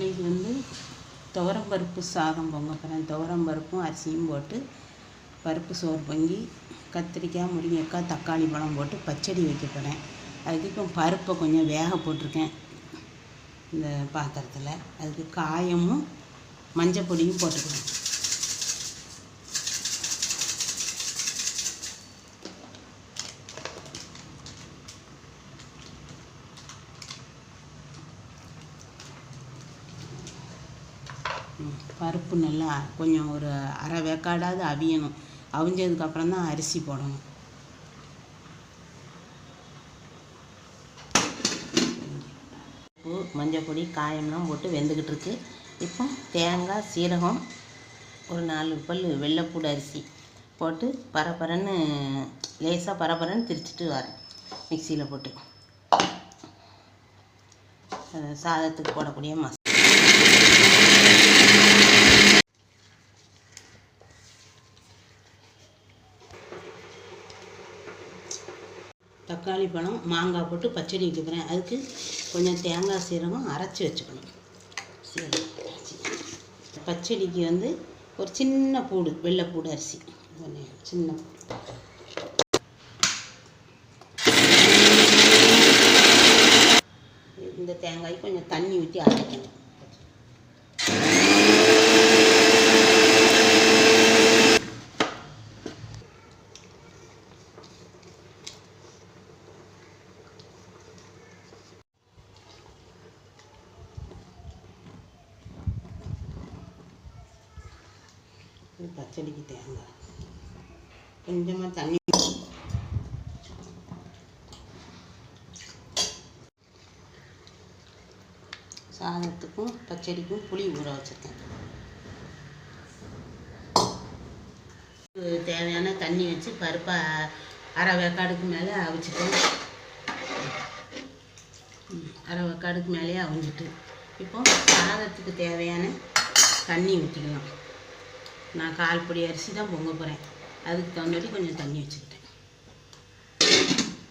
இன்றைக்கி வந்து துவரம்பருப்பு சாதம் பொங்க போகிறேன் துவரம்பருப்பும் அரிசியும் போட்டு பருப்பு சோறு பொங்கி கத்திரிக்காய் முருங்கைக்காய் தக்காளி பழம் போட்டு பச்சடி வைக்க போகிறேன் அதுக்கு இப்போ பருப்பை கொஞ்சம் வேக போட்டிருக்கேன் இந்த பாத்திரத்தில். அதுக்கு காயமும் மஞ்சள் பொடியும் போட்டுக்கிறேன் பருப்பு நல்லா கொஞ்சம் ஒரு அரை வேக்காடாவது அவியணும். அவிஞ்சதுக்கப்புறம் தான் அரிசி போடணும். உப்பு மஞ்சள் பொடி காயம்லாம் போட்டு வெந்துக்கிட்டு இருக்கு. இப்போ தேங்காய் சீரகம் ஒரு நாலு பல் வெள்ளைப்பூடு அரிசி போட்டு பரபரன்னு லேசாக பரபரன்னு திரிச்சிட்டு வரேன். மிக்சியில் போட்டு. சாதத்துக்கு போடக்கூடிய மசாலா. தக்காளி பழம் மாங்காய் போட்டு பச்சடி வைக்கிறேன் அதுக்கு கொஞ்சம் தேங்காய் சீரகம் அரைச்சி வச்சுக்கணும். சீரகம் பச்சடிக்கு வந்து ஒரு சின்ன பூடு வெள்ளைப்பூடு அரிசி. கொஞ்சம் சின்ன பூடு இந்த தேங்காய் கொஞ்சம் தண்ணி ஊற்றி அரைக்கணும் இது பச்சடிக்கு தேங்காய் கொஞ்சமாக தண்ணி சாதத்துக்கும் பச்சடிக்கும் புளி ஊற வச்சுருக்கேன் தேவையான தண்ணி வச்சு பருப்பை அரை வேக்காடுக்கு மேலே அவிச்சிட்டேன் அரை வேக்காடுக்கு மேலேயே அவிஞ்சிட்டு இப்போ சாதத்துக்கு தேவையான தண்ணி ஊற்றிக்கலாம் நான் கால் பொடி அரிசி தான் பொங்க போகிறேன் அதுக்கு தகுந்தபடி கொஞ்சம் தண்ணி வச்சுக்கிட்டேன்.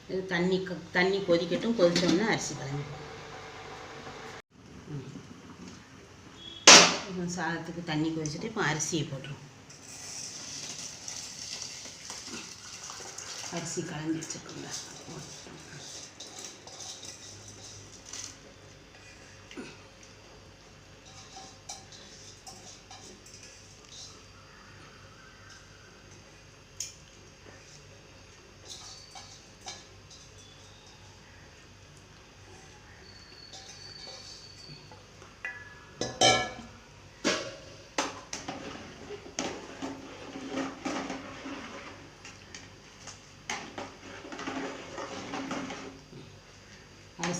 இது தண்ணி க- தண்ணி கொதிக்கட்டும் கொதிச்சோடனே அரிசி கலந்துப்போம் சாதத்துக்கு தண்ணி கொதிச்சுட்டு இப்போ அரிசியை போட்டுருவோம். அரிசி கலந்து வச்சுருக்கோங்க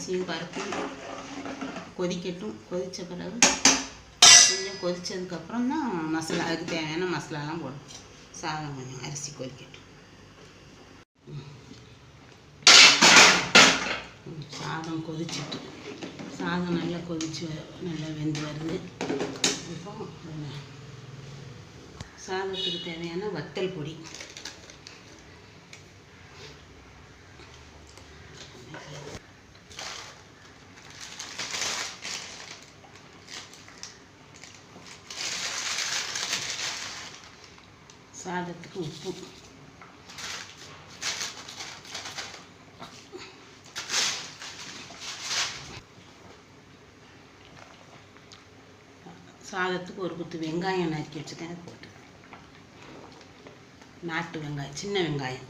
அரிசியும் பருப்பு கொதிக்கட்டும். கொதித்த பிறகு கொஞ்சம் கொதித்ததுக்கப்புறம் தான் மசாலா அதுக்கு தேவையான மசாலாலாம் போடும் சாதம் கொஞ்சம் அரிசி கொதிக்கட்டும். சாதம் கொதிச்சிட்டு சாதம் நல்லா கொதிச்சு வ- நல்லா வெந்து வருது. இப்போ சாதத்துக்கு தேவையான வத்தல் பொடி சாதத்துக்கு உப்பு சாதத்துக்கு ஒரு குத்து வெங்காயம் நறுக்கி வச்சுருக்கேன் போட்டு. நாட்டு வெங்காயம் சின்ன வெங்காயம்.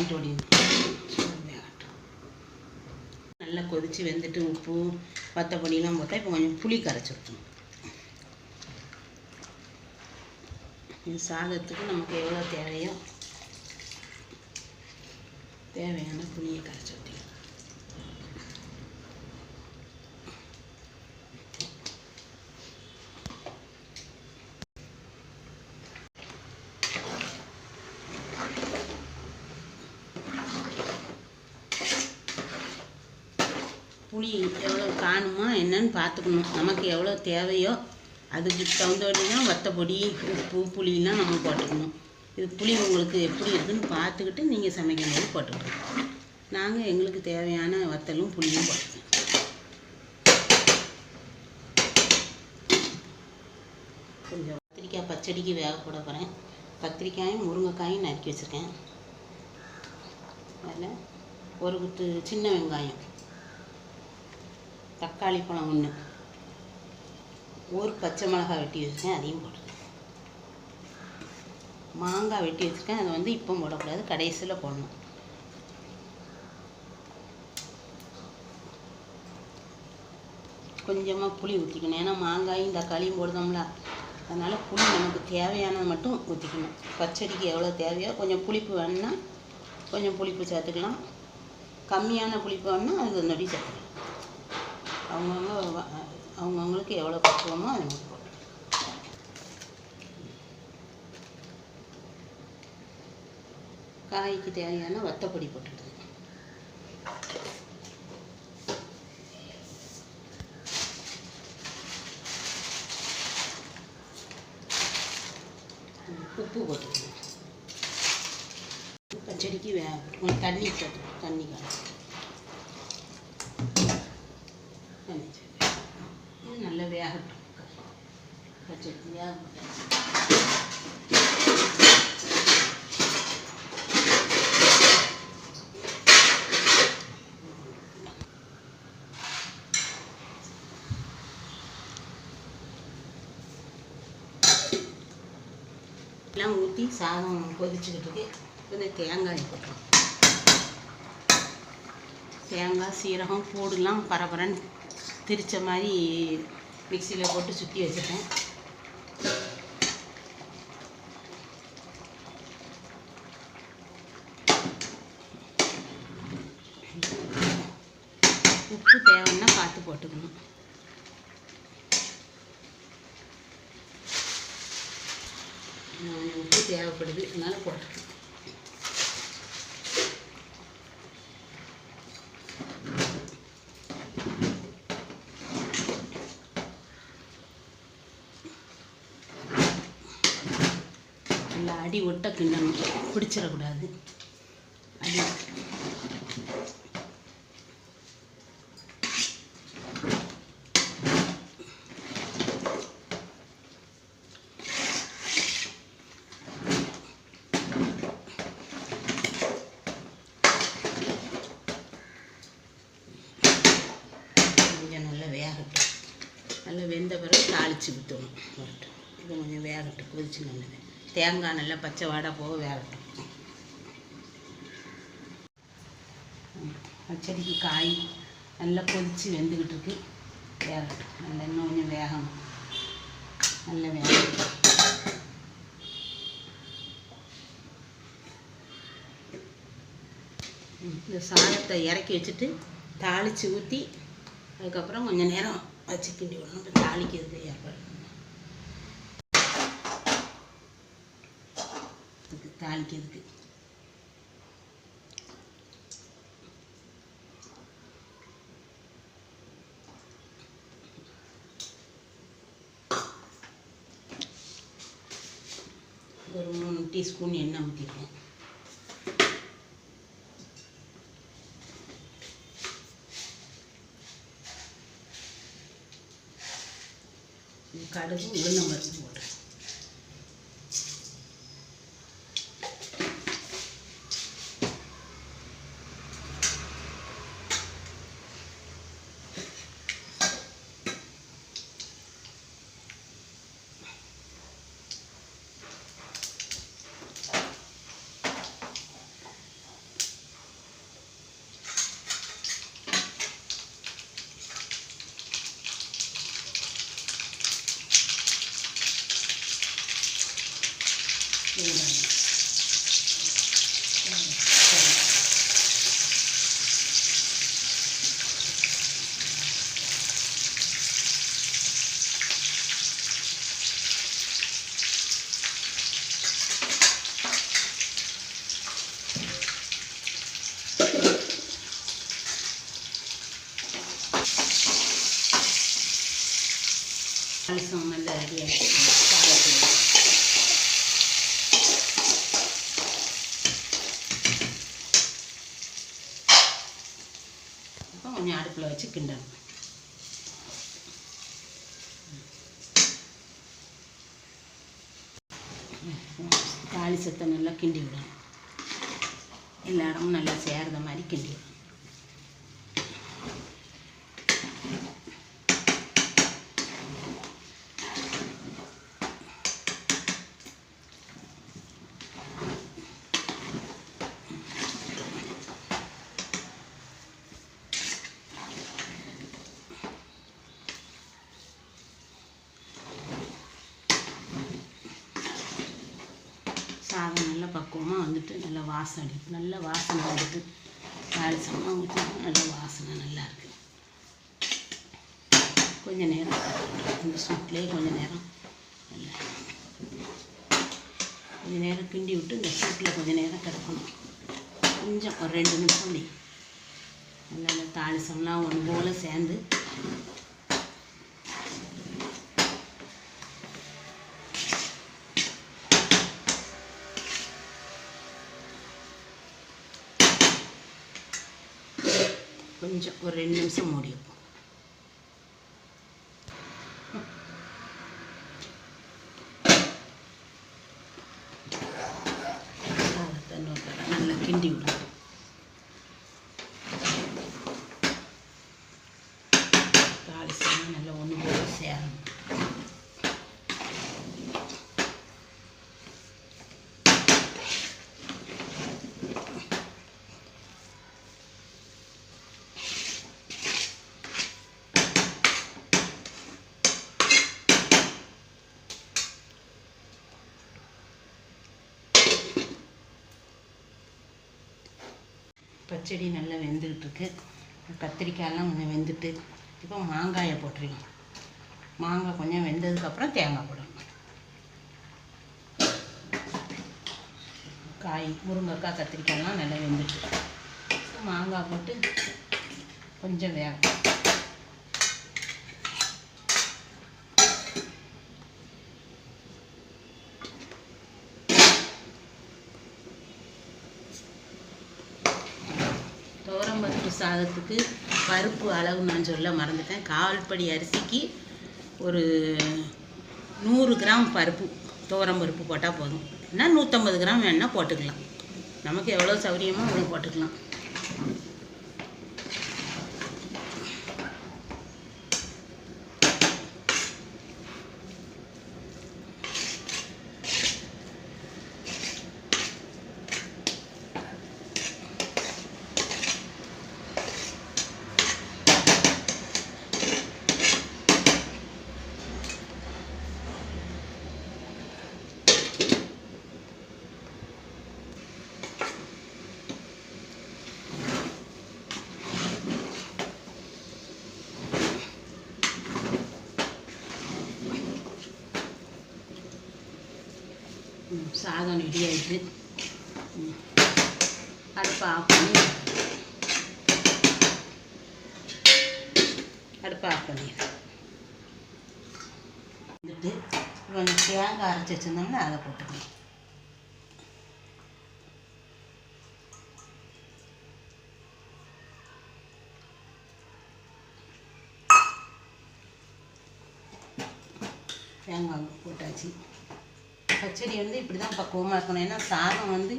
பாயிண்ட் நல்லா கொதித்து வெந்துட்டு உப்பு வத்தப்பொடியெலாம் போட்டால் இப்போ கொஞ்சம் புளி கரைச்சி ஊற்றணும் இது சாதத்துக்கு நமக்கு எவ்வளோ தேவையோ தேவையான புளியை கரைச்சி ஊற்றிக்கலாம் புளி எவ்வளோ காணுமோ என்னன்னு பார்த்துக்கணும். நமக்கு எவ்வளோ தேவையோ அதுக்கு தகுந்தபடி தான் வத்தப்பொடி உப்பு புளியெலாம் நம்ம போட்டுக்கணும். இது புளி உங்களுக்கு எப்படி இருக்குதுன்னு பார்த்துக்கிட்டு நீங்கள் சமைக்கும் போது போட்டுக்கணும். நாங்கள் எங்களுக்கு தேவையான வத்தலும் புளியும் போட்டுக்கணும். கொஞ்சம் கத்திரிக்காய் பச்சடிக்கு வேக போட போகிறேன் கத்திரிக்காயும் முருங்கைக்காயும் நறுக்கி வச்சுருக்கேன். அதில் ஒரு குத்து சின்ன வெங்காயம். தக்காளி பழம் ஒன்று ஒரு பச்சை மிளகாய் வெட்டி வச்சுருக்கேன் அதையும் போட்டுருக்கேன் மாங்காய் வெட்டி வச்சுருக்கேன் அதை வந்து இப்போ போடக்கூடாது கடைசியில் போடணும். கொஞ்சமாக புளி ஊற்றிக்கணும் ஏன்னா மாங்காயும் தக்காளியும் போடுதோம்ல அதனால் புளி நமக்கு தேவையானது மட்டும் ஊற்றிக்கணும் பச்சடிக்கு எவ்வளோ தேவையோ கொஞ்சம் புளிப்பு வேணுன்னா கொஞ்சம் புளிப்பு சேர்த்துக்கலாம். கம்மியான புளிப்பு வேணுன்னா அது நொடி சேர்த்துக்கலாம். அவங்கவுங்க அவங்கவுங்களுக்கு எவ்வளோ பக்குவமோ அது போட்டு காய்க்கு தேவையான வத்தப்பொடி போட்டுக்கிட்டு உப்பு போட்டுக்கணும். பச்சடிக்கு வே தண்ணி தண்ணி கலந்து தண்ணி சேர்த்து. இது நல்லா வேகட்டும் பச்சடி வேகட்டும் எல்லாம் ஊற்றி சாதம் கொதிச்சுக்கிட்டு இருக்கு கொஞ்சம் தேங்காய் போட்டுரும் தேங்காய் சீரகம் பூடுலாம் பரபரன்னு திரிச்ச மாதிரி மிக்சியில் போட்டு சுற்றி வச்சுட்டேன். உப்பு தேவைன்னா பார்த்து போட்டுக்கணும். உப்பு தேவைப்படுது அதனால் போட்டுருக்கேன் நல்லா அடி ஒட்ட கிண்டணும். பிடிச்சிடக்கூடாது அடி கொஞ்சம் நல்லா வேகட்டும் நல்லா வெந்த பிறகு தாளித்து ஊற்றணும் வரட்டும் இது கொஞ்சம் வேகட்டும் கொதிச்சு நல்லா தேங்காய் நல்லா பச்சை வாடை போக வேகட்டும் பச்சடிக்கு காய் நல்லா கொதித்து வெந்துக்கிட்டு இருக்கு. வேகட்டும் நல்லா இன்னும் கொஞ்சம் வேகணும். நல்லா வேக இந்த சாதத்தை இறக்கி வச்சுட்டு தாளித்து ஊற்றி அதுக்கப்புறம் கொஞ்சம் நேரம் வச்சு கிண்டி விடணும். அப்புறம் தாளிக்கிறதுக்கு ஏற்பாடு. தாளிக்கிறதுக்கு. ஒரு மூணு டீஸ்பூன் எண்ணெய் ஊற்றிருக்கேன் கடுகு உளுந்தம் பருப்பு இப்போ கொஞ்சம் அடுப்பில் வச்சு கிண்டணும் தாளிசத்தை நல்லா கிண்டி விடணும் எல்லா இடமும் நல்லா சேர்ந்த மாதிரி கிண்டி விடணும் சாதம் நல்லா பக்குவமாக வந்துட்டு நல்லா வாசனை அடிக்கும் நல்ல வாசனை வந்துட்டு தாளிசமாக ஊற்றி நல்ல வாசனை நல்லாயிருக்கு கொஞ்சம் கொஞ்ச நேரம் இந்த சூட்லேயே கொஞ்சம் நேரம். நல்லா கொஞ்ச நேரம் கிண்டி விட்டு இந்த சூட்டில் கொஞ்சம் நேரம் கிடக்கணும். கொஞ்சம் ஒரு ரெண்டு நிமிஷம் அப்படி நல்லா தாளிசம்லாம் ஒன்று போல் சேர்ந்து கொஞ்சம் ஒரு ரெண்டு நிமிஷம் முடியும் வைப்போம் சாதத்தை இன்னொரு தடவை நல்லா கிண்டி விடுவோம் தாளிசமாக நல்லா ஒன்று போல சேரணும் பச்சடி நல்லா வெந்துக்கிட்டு இருக்கு கத்திரிக்காயெல்லாம் கொஞ்சம் வெந்துட்டு இப்போ மாங்காயை போட்டுருக்கோம் மாங்காய் கொஞ்சம் வெந்ததுக்கப்புறம் தேங்காய் போடணும். காய் முருங்கைக்காய் கத்திரிக்காயெல்லாம் நல்லா வெந்துட்டு மாங்காய் போட்டு கொஞ்சம் வேகும் துவரம்பருப்பு சாதத்துக்கு பருப்பு அளவு நான் சொல்ல மறந்துட்டேன். கால்படி அரிசிக்கு ஒரு நூறு கிராம் பருப்பு துவரம்பருப்பு போட்டால் போதும். இல்லைன்னா நூற்றம்பது கிராம் வேணால் போட்டுக்கலாம். நமக்கு எவ்வளோ சௌகரியமோ அவ்வளோ போட்டுக்கலாம். சாதம் ரெடி ஆயிடுச்சு. அடுப்பை ஆஃப் பண்ணி அடுப்பை ஆஃப் பண்ணிடுறேன். வந்துட்டு கொஞ்சம் தேங்காய் அரைச்சி வச்சுருந்தோம்னா அதை போட்டுக்கணும் தேங்காய் போட்டாச்சு. பச்சடி வந்து இப்படி தான் பக்குவமாக இருக்கணும். ஏன்னா சாதம் வந்து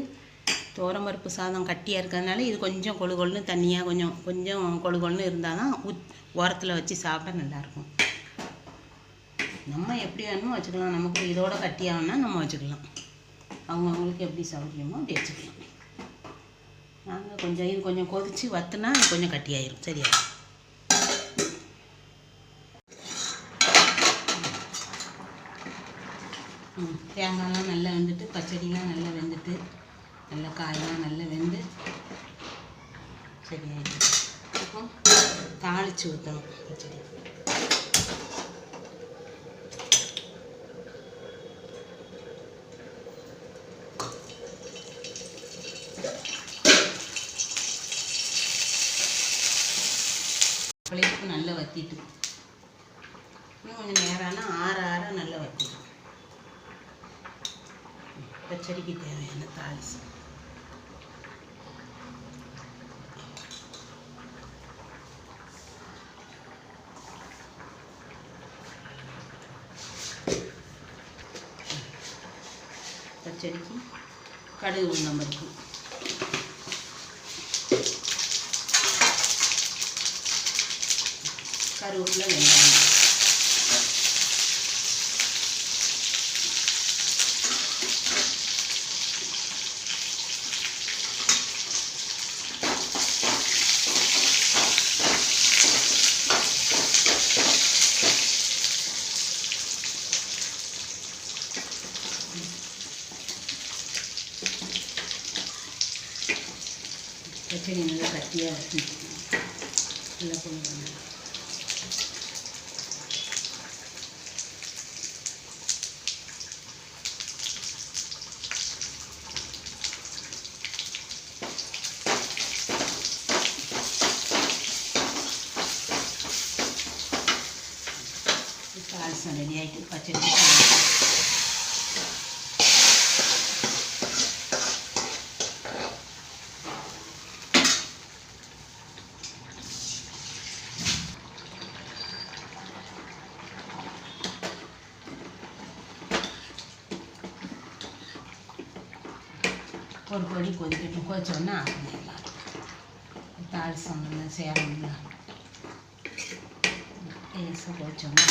பருப்பு சாதம் கட்டியாக இருக்கிறதுனால இது கொஞ்சம் கொழு கொழுன்னு தண்ணியாக கொஞ்சம் கொஞ்சம் கொழு கொழுன்னு இருந்தால் தான் உத் ஓரத்தில் வச்சு சாப்பிட்டா நல்லாயிருக்கும். நம்ம எப்படி வேணுமோ வச்சுக்கலாம். நமக்கு இதோட கட்டியாகனா நம்ம வச்சுக்கலாம். அவங்கவுங்களுக்கு எப்படி சௌகரியமோ அப்படி வச்சுக்கலாம். நாங்கள் கொஞ்சம் இது கொஞ்சம் கொதித்து வத்துனா கொஞ்சம் கட்டியாயிரும் சரியா? தேங்காய்லாம் நல்லா வெந்துட்டு பச்சடிலாம் நல்லா வெந்துட்டு நல்லா காயெல்லாம் நல்லா வெந்து சரியாயிடுச்சு இப்போ தாளித்து ஊற்றணும் பச்சடி. புளிப்பு நல்லா வத்திட்டு இன்னும் கொஞ்சம் நேரம்னா ஆற ஆற நல்லா வற்றிடும் பச்சடிக்கு தேவையான தாளிசம் பச்சடிக்கு கடுகு உளுந்தம் பருப்பு கருவேப்பிலை வெங்காயம் வச்சு நல்லா கட்டியாக வச்சு நல்லா கொண்டு பாயசம் ரெடி ஆகிட்டு பச்சடி ஒரு கொடி கொதிக்கட்டும் கொதிச்சோன்னா ஆஃப் பண்ணிடலாம் தாளிசம் நல்லா சேரணும்ல லேசாக கொதிச்சோன்னா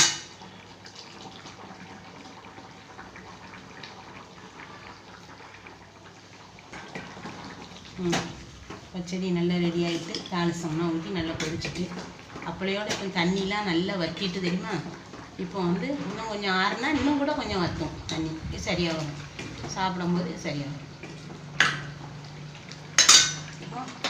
ம் பச்சடி நல்லா ரெடி ஆகிட்டு தாளிசம்லாம் ஊற்றி நல்லா கொதிச்சுட்டு அப்படியோட இப்போ தண்ணிலாம் நல்லா வற்றிட்டு தெரியுமா? இப்போ வந்து இன்னும் கொஞ்சம் ஆறுனா இன்னும் கூட கொஞ்சம் வற்றும் தண்ணி சரியாகும். சாப்பிடும்போது சரியாகும். வரும் இப்போ